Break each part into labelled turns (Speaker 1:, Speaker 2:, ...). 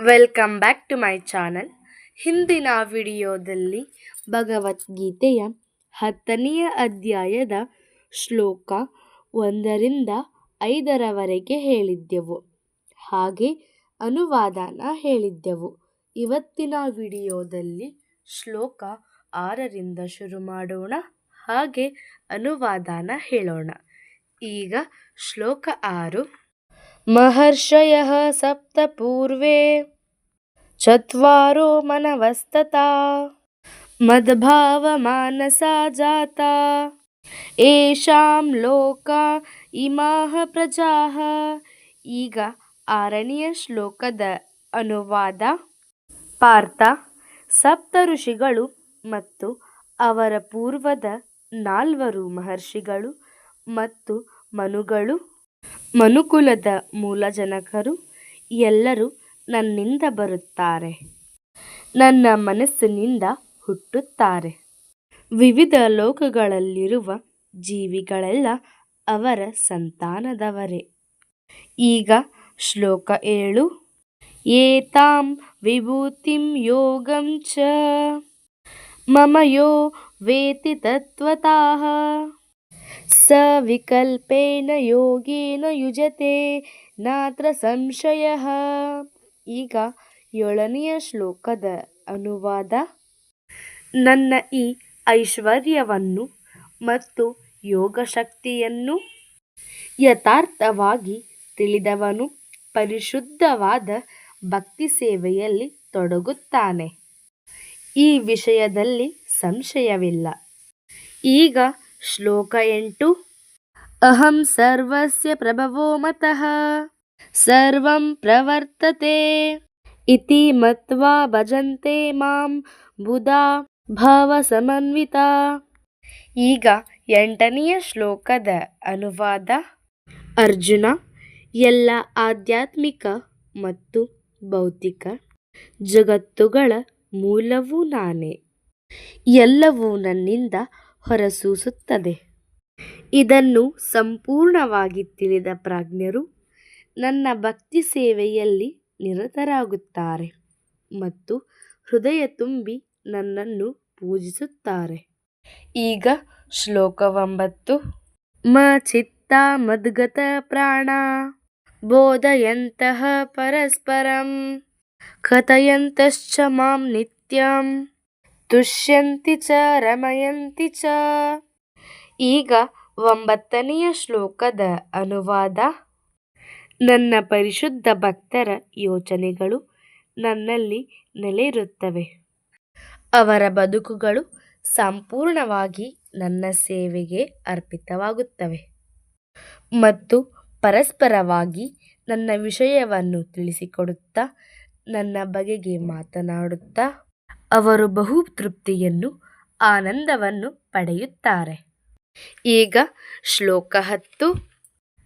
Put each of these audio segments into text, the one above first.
Speaker 1: Welcome back to my channel ಹಿಂದಿನ ವಿಡಿಯೋದಲ್ಲಿ ಭಗವದ್ಗೀತೆಯ ಹತ್ತನೆಯ ಅಧ್ಯಾಯದ ಶ್ಲೋಕ ಒಂದರಿಂದ ಐದರವರೆಗೆ ಹೇಳಿದ್ದೆವು. ಹಾಗೆ ಅನುವಾದನ ಹೇಳಿದ್ದೆವು. ಇವತ್ತಿನ ವಿಡಿಯೋದಲ್ಲಿ ಶ್ಲೋಕ ಆರರಿಂದ ಶುರು ಮಾಡೋಣ. ಹಾಗೆ ಅನುವಾದನ ಹೇಳೋಣ. ಈಗ ಶ್ಲೋಕ ಆರು. महर्षयः सप्त पूर्वे चत्वारो मनवस्तता मद्भावमानसा जाता येषां ಲೋಕ ಇಮಾಹ ಪ್ರಜಾಹ ಈಗ ಆರನೆಯ ಶ್ಲೋಕದ ಅನುವಾದ ಪಾರ್ಥ ಸಪ್ತ ಋಷಿಗಳು ಮತ್ತು ಅವರ ಪೂರ್ವದ ನಾಲ್ವರು ಮಹರ್ಷಿಗಳು ಮತ್ತು ಮನುಗಳು ಮನುಕುಲದ ಮೂಲಜನಕರು ಎಲ್ಲರೂ ನನ್ನಿಂದ ಬರುತ್ತಾರೆ. ನನ್ನ ಮನಸ್ಸಿನಿಂದ ಹುಟ್ಟುತ್ತಾರೆ. ವಿವಿಧ ಲೋಕಗಳಲ್ಲಿರುವ ಜೀವಿಗಳೆಲ್ಲ ಅವರ ಸಂತಾನದವರೇ. ಈಗ ಶ್ಲೋಕ ಏಳು. ಏತಾಂ ವಿಭೂತಿಂ ಯೋಗಂ ಚ ಮಮಯೋ ವೇತಿ ತತ್ವತಃ. ಸ ವಿಕಲ್ಪೇನ ಯೋಗೇನ ಯುಜತೆ ನಾತ್ರ ಸಂಶಯ ಈಗ ಏಳನೆಯ ಶ್ಲೋಕದ ಅನುವಾದ. ನನ್ನ ಈ ಐಶ್ವರ್ಯವನ್ನು ಮತ್ತು ಯೋಗಶಕ್ತಿಯನ್ನು ಯಥಾರ್ಥವಾಗಿ ತಿಳಿದವನು ಪರಿಶುದ್ಧವಾದ ಭಕ್ತಿ ಸೇವೆಯಲ್ಲಿ ತೊಡಗುತ್ತಾನೆ. ಈ ವಿಷಯದಲ್ಲಿ ಸಂಶಯವಿಲ್ಲ. ಈಗ ಶ್ಲೋಕ ಎಂಟು. ಅಹಂ ಸರ್ವಸ್ಯ ಪ್ರಭವೋ ಮತಃ, ಸರ್ವಂ ಪ್ರವರ್ತತೆ. ಇತಿ ಮತ್ವಾ ಭಜಂತೆ ಮಾಂ ಬುಧಾ ಭಾವ ಸಮನ್ವಿತ. ಈಗ ಎಂಟನೆಯ ಶ್ಲೋಕದ ಅನುವಾದ. ಅರ್ಜುನ, ಎಲ್ಲ ಆಧ್ಯಾತ್ಮಿಕ ಮತ್ತು ಭೌತಿಕ ಜಗತ್ತುಗಳ ಮೂಲವೂ ನಾನೇ. ಎಲ್ಲವೂ ನನ್ನಿಂದ ಹೊರಸೂಸುತ್ತದೆ. ಇದನ್ನು ಸಂಪೂರ್ಣವಾಗಿ ತಿಳಿದ ಪ್ರಾಜ್ಞರು ನನ್ನ ಭಕ್ತಿ ಸೇವೆಯಲ್ಲಿ ನಿರತರಾಗುತ್ತಾರೆ ಮತ್ತು ಹೃದಯ ತುಂಬಿ ನನ್ನನ್ನು ಪೂಜಿಸುತ್ತಾರೆ. ಈಗ ಶ್ಲೋಕ ಒಂಬತ್ತು ಮ ಚಿತ್ತ ಮದ್ಗತ ಪ್ರಾಣ ಬೋಧಯಂತಹ ಪರಸ್ಪರಂ ಕಥಯಂತಶ್ಚ ಮಾಂ ನಿತ್ಯಂ ತುಷ್ಯಂತಿ ಚ, ರಮಯಂತಿ ಚ. ಈಗ ಒಂಬತ್ತನೆಯ ಶ್ಲೋಕದ ಅನುವಾದ. ನನ್ನ ಪರಿಶುದ್ಧ ಭಕ್ತರ ಯೋಚನೆಗಳು ನನ್ನಲ್ಲಿ ನೆಲೆಯಿರುತ್ತವೆ ಅವರ ಬದುಕುಗಳು ಸಂಪೂರ್ಣವಾಗಿ ನನ್ನ ಸೇವೆಗೆ ಅರ್ಪಿತವಾಗುತ್ತವೆ. ಮತ್ತು ಪರಸ್ಪರವಾಗಿ ನನ್ನ ವಿಷಯವನ್ನು ತಿಳಿಸಿಕೊಡುತ್ತಾ, ನನ್ನ ಬಗೆಗೆ ಮಾತನಾಡುತ್ತಾ ಅವರು ಬಹು ತೃಪ್ತಿಯನ್ನು ಆನಂದವನ್ನು ಪಡೆಯುತ್ತಾರೆ. ಈಗ ಶ್ಲೋಕ ಹತ್ತು.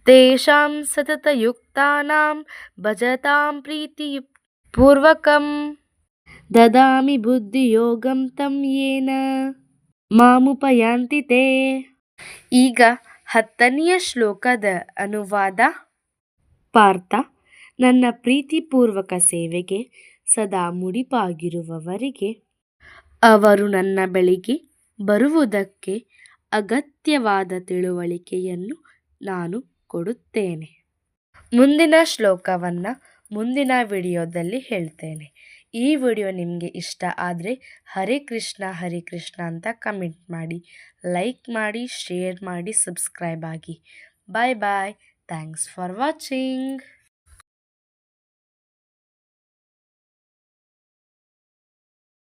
Speaker 1: ತೇಷಾಂ ಸತತಯುಕ್ತಾನಾಂ ಭಜತಾಂ ಪ್ರೀತಿ ಪೂರ್ವಕಂ. ದದಾಮಿ ಬುದ್ಧಿಯೋಗಂ ತಂ ಏನ ಮಾಮುಪಯಾಂತಿ ತೇ. ಈಗ ಹತ್ತನೆಯ ಶ್ಲೋಕದ ಅನುವಾದ. ಪಾರ್ಥ, ನನ್ನ ಪ್ರೀತಿಪೂರ್ವಕ ಸೇವೆಗೆ ಸದಾ ಮುಡಿಪಾಗಿರುವವರಿಗೆ. ಅವರು ನನ್ನ ಬಳಿಗೆ ಬರುವುದಕ್ಕೆ ಅಗತ್ಯವಾದ ತಿಳುವಳಿಕೆಯನ್ನು ನಾನು ಕೊಡುತ್ತೇನೆ. ಮುಂದಿನ ಶ್ಲೋಕವನ್ನು ಮುಂದಿನ ವಿಡಿಯೋದಲ್ಲಿ ಹೇಳ್ತೇನೆ. ಈ ವಿಡಿಯೋ ನಿಮಗೆ ಇಷ್ಟ ಆದರೆ ಹರೇ ಕೃಷ್ಣ ಹರೇ ಕೃಷ್ಣ ಅಂತ ಕಮೆಂಟ್ ಮಾಡಿ, ಲೈಕ್ ಮಾಡಿ, ಶೇರ್ ಮಾಡಿ, ಸಬ್ಸ್ಕ್ರೈಬ್ ಆಗಿ. Bye bye. Thanks for watching.